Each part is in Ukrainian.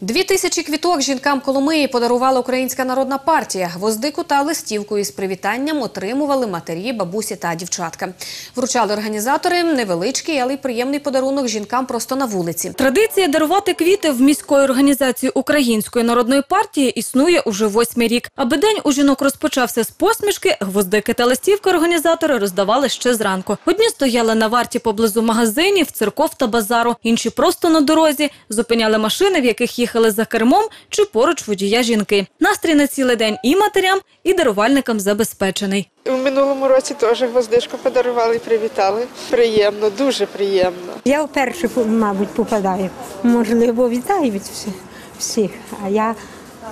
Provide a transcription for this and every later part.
Дві тисячі квіток жінкам Коломиї подарувала Українська народна партія. Гвоздику та листівку із привітанням отримували матері, бабусі та дівчатка. Вручали організатори невеличкий, але й приємний подарунок жінкам просто на вулиці. Традиція дарувати квіти в міської організації Української народної партії існує уже восьмий рік. Аби день у жінок розпочався з посмішки, гвоздики та листівки організатори роздавали ще зранку. Одні стояли на варті поблизу магазинів, церков та базару, інші просто на дорозі, зупиняли машини, в яких їхали за кермом чи поруч водія жінки. Настрій на цілий день і матерям, і дарувальникам забезпечений. У минулому році теж гвоздишку подарували, привітали. Приємно, дуже приємно. Я вперше, мабуть, попадаю. Можливо, вітають всі- всіх, а я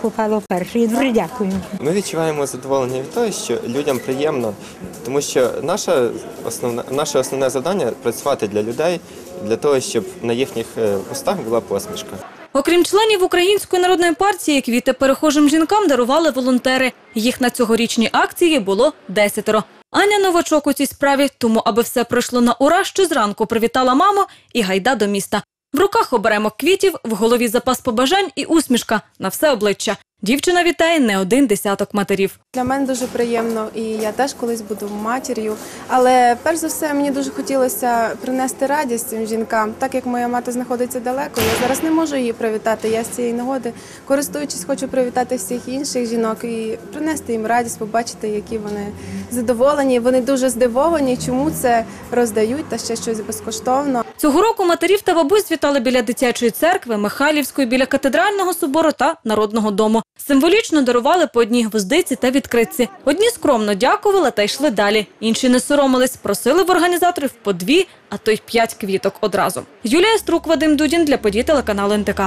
попала вперше. І дуже дякую. Ми відчуваємо задоволення від того, що людям приємно, тому що наше основне, наше основне завдання працювати для людей, для того, щоб на їхніх е, устах була посмішка. Окрім членів Української народної партії, квіти перехожим жінкам дарували волонтери. Їх на цьогорічній акції було десятеро. Аня новачок у цій справі, тому аби все пройшло на ура, ще зранку привітала маму і гайда до міста. В руках оберемок квітів, в голові запас побажань і усмішка на все обличчя. Дівчина вітає не один десяток матерів. Для мене дуже приємно, і я теж колись буду матір'ю. Але перш за все мені дуже хотілося принести радість цим жінкам, так як моя мати знаходиться далеко. Я зараз не можу її привітати. Я з цієї нагоди, користуючись, хочу привітати всіх інших жінок і принести їм радість, побачити, які вони задоволені. Вони дуже здивовані, чому це роздають та ще щось безкоштовно. Цього року матерів та бабусь вітали біля дитячої церкви, Михайлівської, біля катедрального собору та народного дому. Символічно дарували по одній гвоздиці та відкритці. Одні скромно дякували та йшли далі. Інші не соромились, просили в організаторів по дві, а то й п'ять квіток одразу. Юлія Струк, Вадим Дудін для подій телеканалу НТК.